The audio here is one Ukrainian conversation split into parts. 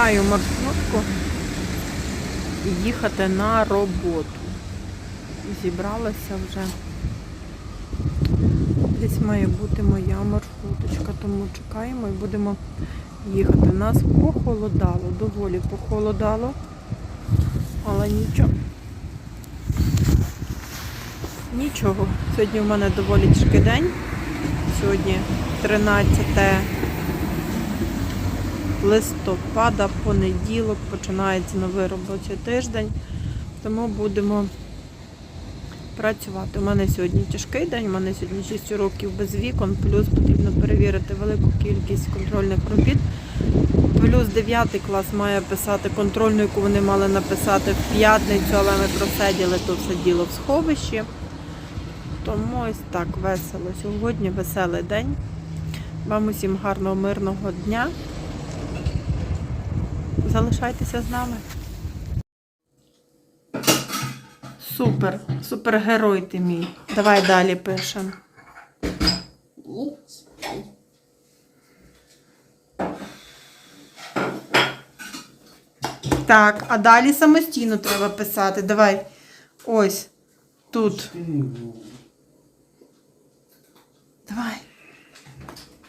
чекаю маршрутку їхати на роботу. Зібралася вже. Десь має бути моя маршруточка, тому чекаємо і будемо їхати. Нас похолодало, доволі похолодало, але нічого. Нічого. Сьогодні в мене доволі тяжкий день. Сьогодні 13 листопада, понеділок, починається новий робочий тиждень. Тому будемо працювати. У мене сьогодні тяжкий день, у мене сьогодні 6 років без вікон, плюс потрібно перевірити велику кількість контрольних робіт. Плюс 9 клас має писати контрольну, яку вони мали написати в п'ятницю, але ми просиділи то все діло в сховищі. Тому ось так весело. Сьогодні веселий день. Вам усім гарного, мирного дня. Залишайтеся з нами. Супер, супергерой ти мій. Давай далі пишемо. Так, а далі самостійно треба писати. Давай. Ось. Тут. Давай.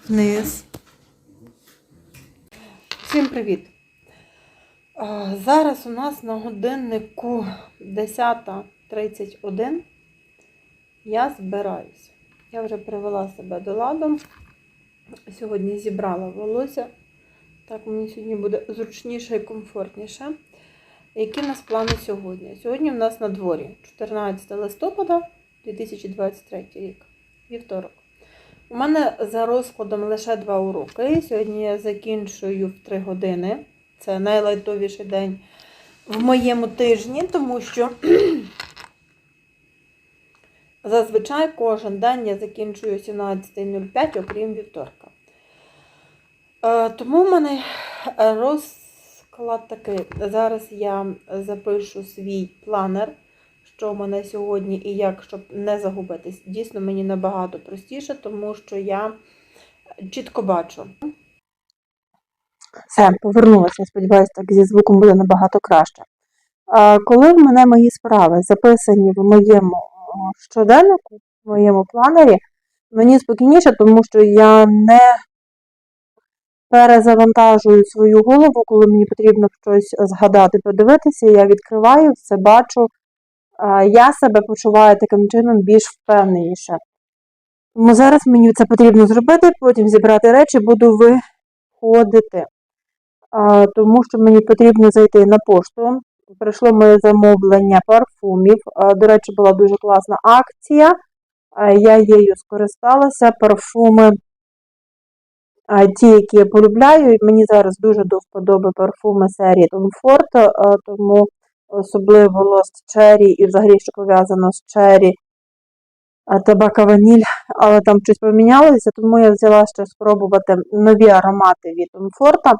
Вниз. Всім привіт. Зараз у нас на годиннику 10.31. Я збираюся. Я вже привела себе до ладу. Сьогодні зібрала волосся. Так мені сьогодні буде зручніше і комфортніше. Які у нас плани сьогодні? Сьогодні в нас на дворі 14 листопада 2023 рік, вівторок. У мене за розкладом лише два уроки. Сьогодні я закінчую в 3 години. Це найлайтовіший день в моєму тижні, тому що зазвичай кожен день я закінчую 17.05, окрім вівторка. Е, Тому в мене розклад такий. Зараз я запишу свій планер, що в мене сьогодні і як, щоб не загубитись. Дійсно, мені набагато простіше, тому що я чітко бачу. Все, повернулася. Сподіваюся, так зі звуком буде набагато краще. Коли в мене мої справи записані в моєму щоденнику, в моєму планері, мені спокійніше, тому що я не перезавантажую свою голову, коли мені потрібно щось згадати, подивитися, я відкриваю, все бачу. Я себе почуваю таким чином більш впевненіше. Тому зараз мені це потрібно зробити, потім зібрати речі, буду виходити. Тому що мені потрібно зайти на пошту. Прийшло моє замовлення парфумів. До речі, була дуже класна акція. Я її скористалася. Парфуми, ті, які я полюбляю. Мені зараз дуже до вподоби парфуми серії Tom Ford, тому особливо Lost Cherry і взагалі, що пов'язано з Cherry, табака ваніль, але там щось помінялося, тому я взяла ще спробувати нові аромати від Tom Ford.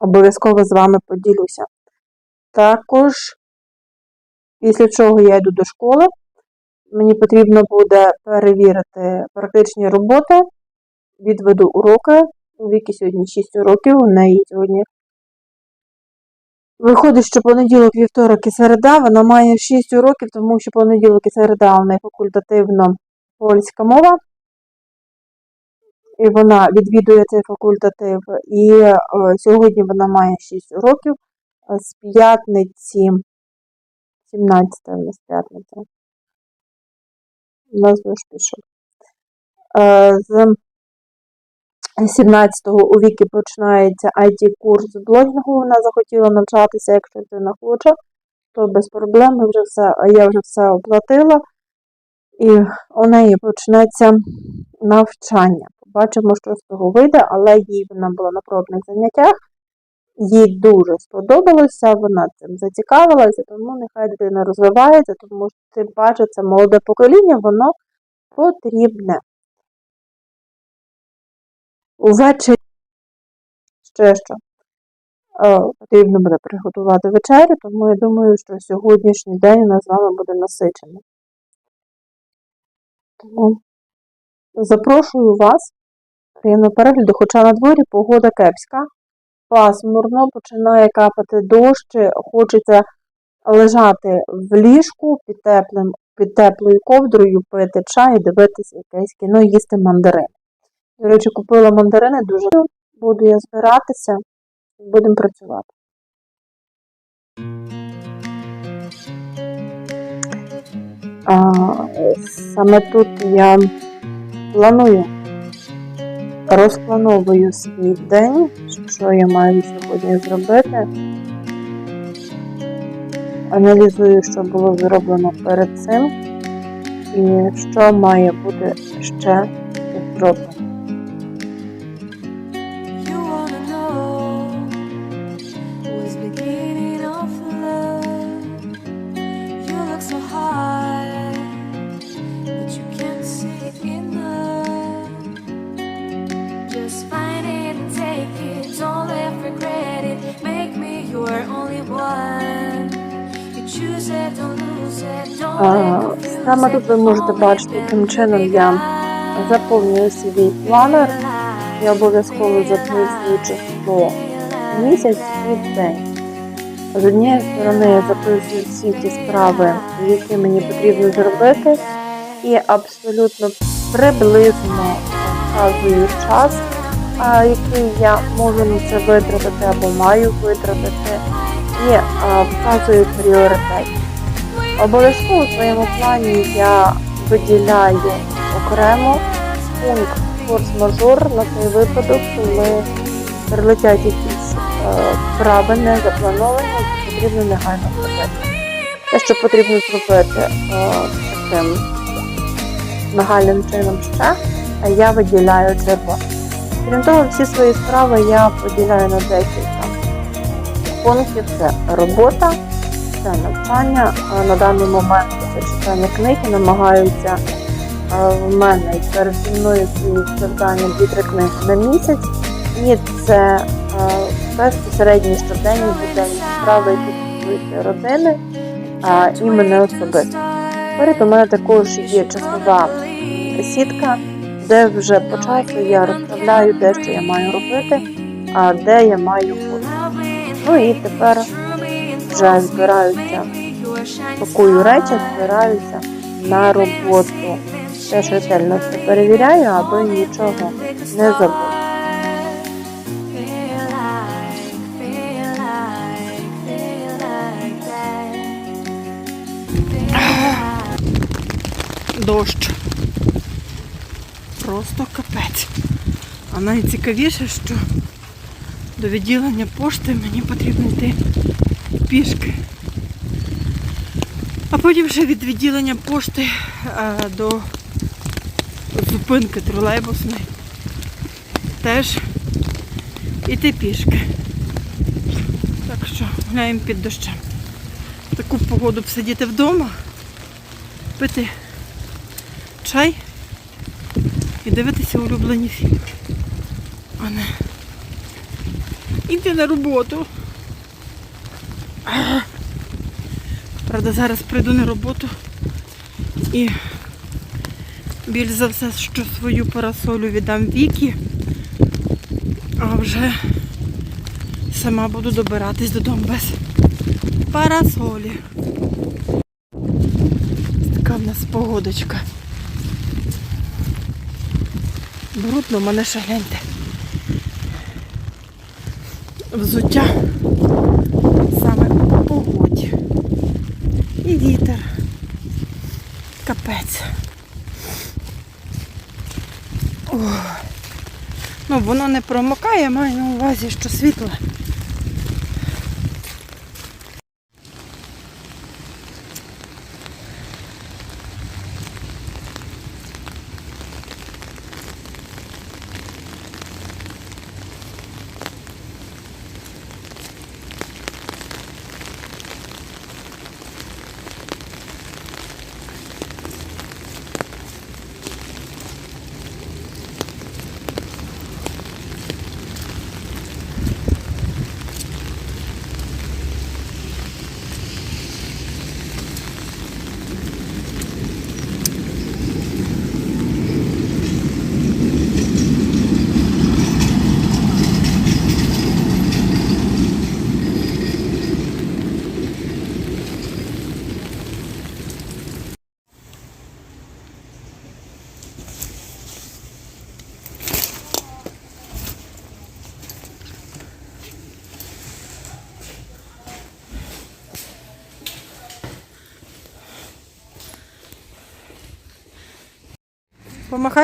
Обов'язково з вами поділюся. Також, після чого я йду до школи, мені потрібно буде перевірити практичні роботи, відведу уроки. У Віки сьогодні 6 уроків, у неї сьогодні виходить, що понеділок, вівторок і середа, вона має 6 уроків, тому що понеділок і середа у неї факультативно польська мова вона відвідує цей факультатив. І е, сьогодні вона має 6 уроків е, з п'ятниці, 17 у нас п'ятниця. У нас ж пішов. Е, з 17-го у віки починається IT-курс блогінгу. Вона захотіла навчатися, якщо людина хоче, то без проблем ми вже все, я вже все оплатила. І у неї почнеться навчання. Побачимо, що з того вийде, але їй вона була на пробних заняттях. Їй дуже сподобалося, вона цим зацікавилася, тому нехай дитина розвивається, тому що тим паче це молоде покоління, воно потрібне. Увечері ще що е, потрібно буде приготувати вечерю, тому я думаю, що сьогоднішній день у нас з вами буде насичений. Тому запрошую вас приємного перегляду, хоча на дворі погода кепська. пасмурно, починає капати дощ, хочеться лежати в ліжку під, теплим, під теплою ковдрою, пити чай, дивитися якесь кіно, їсти мандарин. До речі, купила мандарини дуже. Буду я збиратися і будемо працювати. А, саме тут я планую, розплановую свій день, що я маю сьогодні зробити. Аналізую, що було зроблено перед цим, і що має бути ще зроблено. Саме тут ви можете бачити, яким чином я заповнюю свій планер. Я обов'язково записую число місяць і день. З однієї сторони я записую всі ті справи, які мені потрібно зробити, і абсолютно приблизно вказую час, який я можу на це витратити або маю витратити, і вказую пріоритет. Обов'язково в своєму плані я виділяю окремо пункт форс-мажор на той випадок, коли прилетять якісь е, справи не заплановані, потрібно негайно зробити. Те, що потрібно зробити е, таким нагальним чином ще, я виділяю червоно. Крім того, всі свої справи я поділяю на декілька пунктів. Це робота, це навчання. На даний момент це читання книги, намагаються в мене перед мною завдання дві-три книги на місяць. І це безпосередні щоденні буденні справи, які стосуються родини і мене особисто. Поряд у мене також є часова сітка, де вже по часу я розставляю де що я маю робити, а де я маю бути. Ну і тепер вже збираюся, пакую речі, збираюся на роботу. Теж ретельно все перевіряю, аби нічого не забув. Дощ. Просто капець. А найцікавіше, що до відділення пошти мені потрібно йти пішки. А потім ще від відділення пошти е, до зупинки тролейбусної. Теж іти пішки. Так що гуляємо під дощем. Таку погоду б сидіти вдома, пити чай і дивитися улюблені фільми. А не іти на роботу. Правда, зараз прийду на роботу і більш за все, що свою парасолю віддам Вікі, а вже сама буду добиратись додому без парасолі. Така в нас погодочка. Брудно, мене ще гляньте. Взуття саме по погоді. І вітер. Капець. Ох. Ну, воно не промокає, маю на увазі, що світле.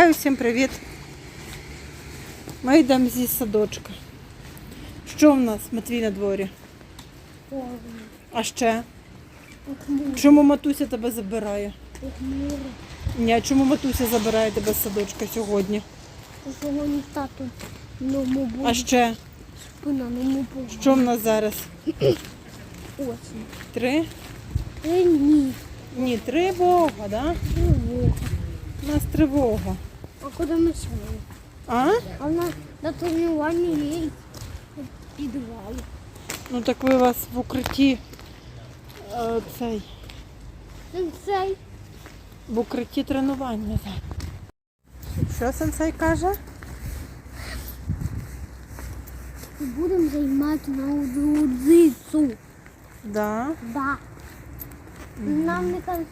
Помахаю всім привіт. Ми йдемо зі садочка. Що в нас, Матвій, на дворі? А ще? Чому матуся тебе забирає? Ні, а чому матуся забирає тебе з садочка сьогодні? Сьогодні тату А ще? Що в нас зараз? Три? Е, ні, Ні, тривога, да? тривога. У нас тривога. Куди ми сьогодні? А? А на, на тренуванні є підвал. Ну так ви вас в укритті е, цей. Сенсей, В укритті тренування. так. Що сенсей каже? ми будемо займати на удзицу. Да. Да. Нам не кажуть,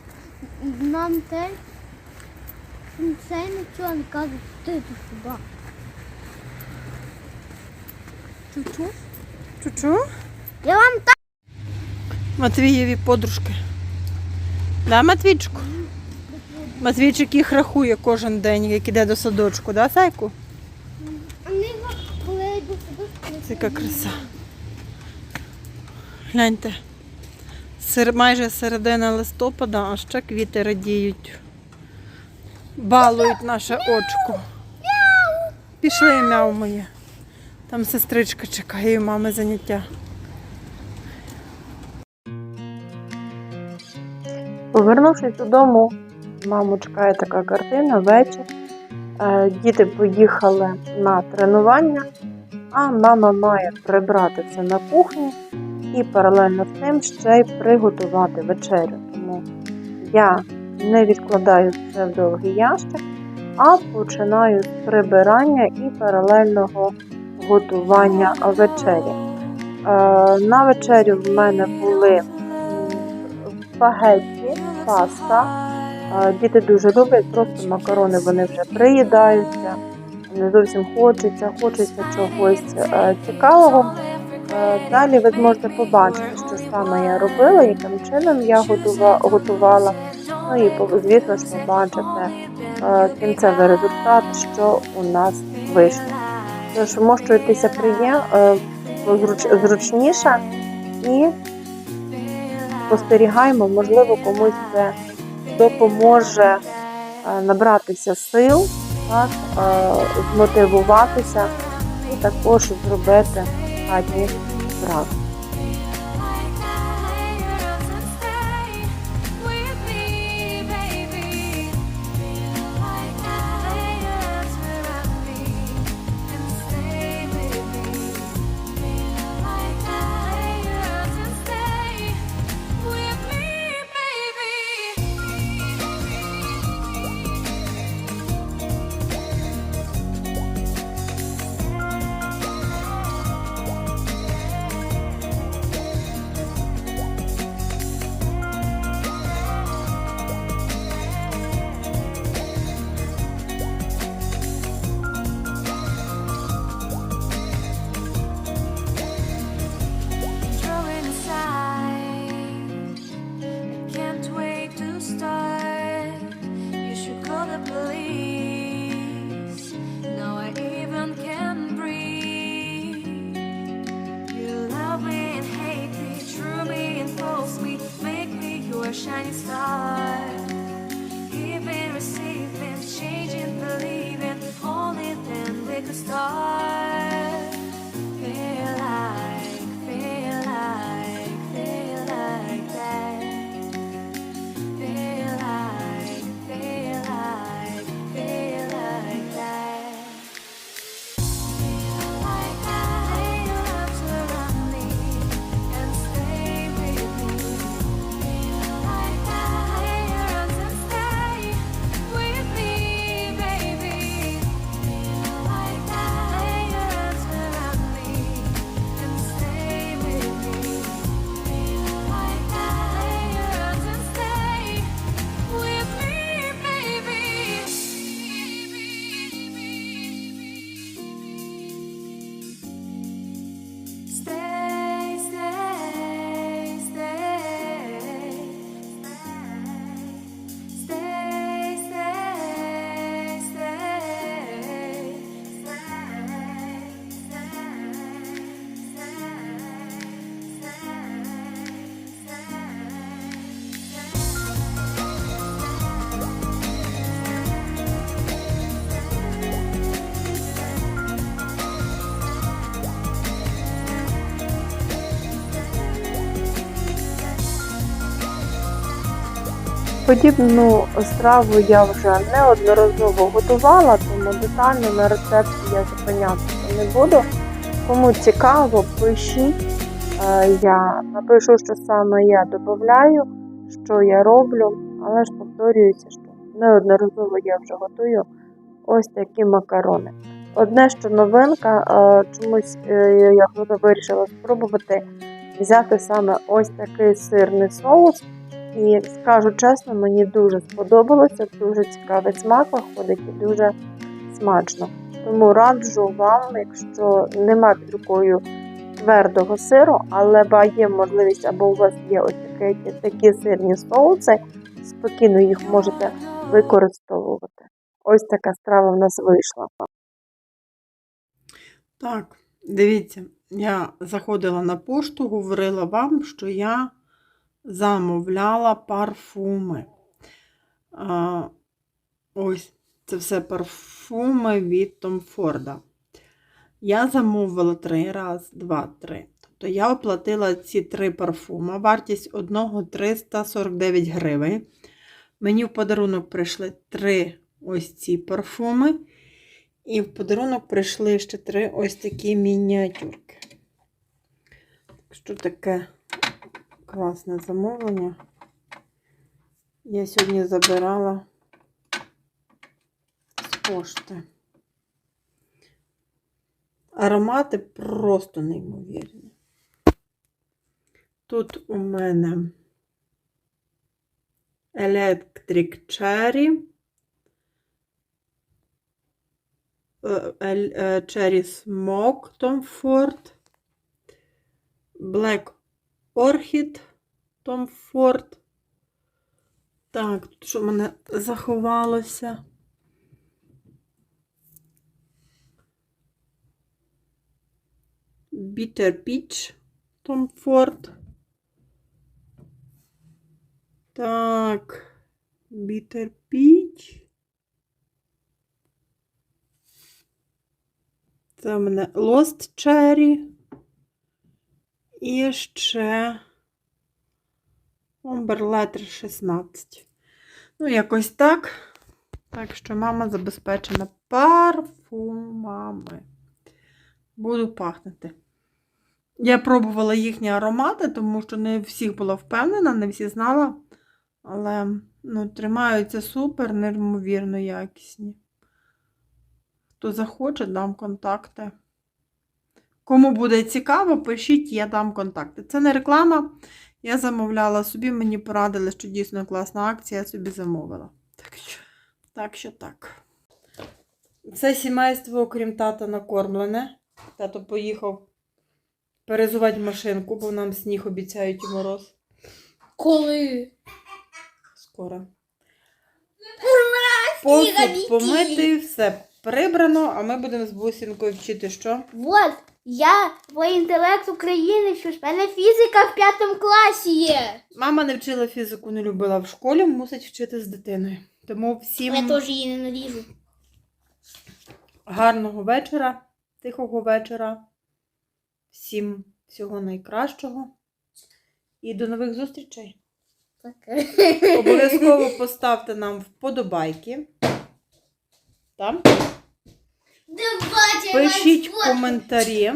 нам те, сенсей нічого не кажуть, ти тут туди. Чу-чу? Чу-чу? Я вам так Матвієві подружки. Да, Матвійчику? Матвійчик їх рахує кожен день, як іде до садочку, да, Сайку? не коли я йду сюди. Це яка краса. Гляньте. Майже середина листопада, а ще квіти радіють. Балують наше очко. Пішли мяу моє. Там сестричка чекає, і мами заняття. Повернувшись додому, маму чекає така картина вечір. Е, Діти поїхали на тренування, а мама має прибрати все на кухні і паралельно з тим ще й приготувати вечерю. Тому я не відкладаю це в довгий ящик, а починаю з прибирання і паралельного готування вечері. Е, На вечерю в мене були спагетті, паста. Е, Діти дуже люблять, просто макарони вони вже приїдаються, не зовсім хочеться, хочеться чогось е, цікавого. Далі ви зможете побачити, що саме я робила, яким чином я готува- готувала. Ну і звісно ж побачите кінцевий результат, що у нас вийшло. Тож вмощуйтеся приєм, е, зручніше і спостерігаємо, можливо, комусь це допоможе е, набратися сил, так, е, змотивуватися і також зробити хатні справи. the stars. Подібну страву я вже неодноразово готувала, тому детально на рецепті я зупинятися не буду. Кому цікаво, пишіть. Е, Я напишу, що саме я додаю, що я роблю, але ж повторююся, що неодноразово я вже готую ось такі макарони. Одне, що новинка, е, чомусь е, я вирішила спробувати взяти саме ось такий сирний соус. І скажу чесно, мені дуже сподобалося, дуже цікавий смак виходить і дуже смачно. Тому раджу вам, якщо нема під рукою твердого сиру, але є можливість, або у вас є ось такі, такі сирні соуси, спокійно їх можете використовувати. Ось така страва в нас вийшла. Так, дивіться, я заходила на пошту, говорила вам, що я замовляла парфуми. А, ось, це все парфуми від Том Форда. Я замовила три, раз, два, три. Тобто я оплатила ці три парфуми. Вартість одного 349 гривень. Мені в подарунок прийшли три ось ці парфуми. І в подарунок прийшли ще три ось такі мініатюрки. Що таке класне замовлення. Я сьогодні забирала з пошти. Аромати просто неймовірні. Тут у мене Electric Cherry. е, ель- е, Cherry Smoke Tom Ford, Black Orchid Tom Ford. Так, тут що в мене заховалося? Bitter Peach Tom Ford. Так, Bitter Peach. Це в мене Lost Cherry. І ще Letter 16. Ну, якось так. Так що мама забезпечена парфумами. Буду пахнути. Я пробувала їхні аромати, тому що не всіх була впевнена, не всі знала. Але ну, тримаються супер, неймовірно якісні. Хто захоче, дам контакти. Кому буде цікаво, пишіть, я дам контакти. Це не реклама. Я замовляла собі, мені порадили, що дійсно класна акція, я собі замовила. Так що так. Що так. Це сімейство, окрім тата, накормлене. Тато поїхав перезувати машинку, бо нам сніг обіцяють і мороз. Коли? Скоро. Посуд помитий, все прибрано, а ми будемо з бусінкою вчити що? Вот, я по інтелект України, що ж в мене фізика в п'ятому класі є. Мама не вчила фізику, не любила в школі, мусить вчити з дитиною. Тому всім Я теж її ненавижу. гарного вечора, тихого вечора. Всім всього найкращого. І до нових зустрічей. Так. Обов'язково поставте нам вподобайки. Так? Пишіть коментарі.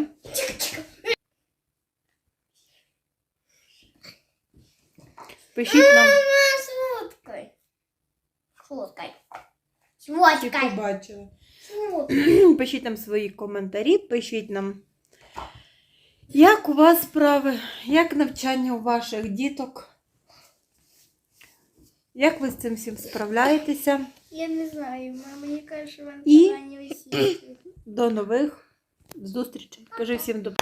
Пишіть нам. Побачили. Смуткой. Пишіть нам свої коментарі, пишіть нам, як у вас справи, як навчання у ваших діток. Як ви з цим всім справляєтеся? Я не знаю, мама мені каже, що вам І? погані освіти. До нових зустрічей. Кажи всім до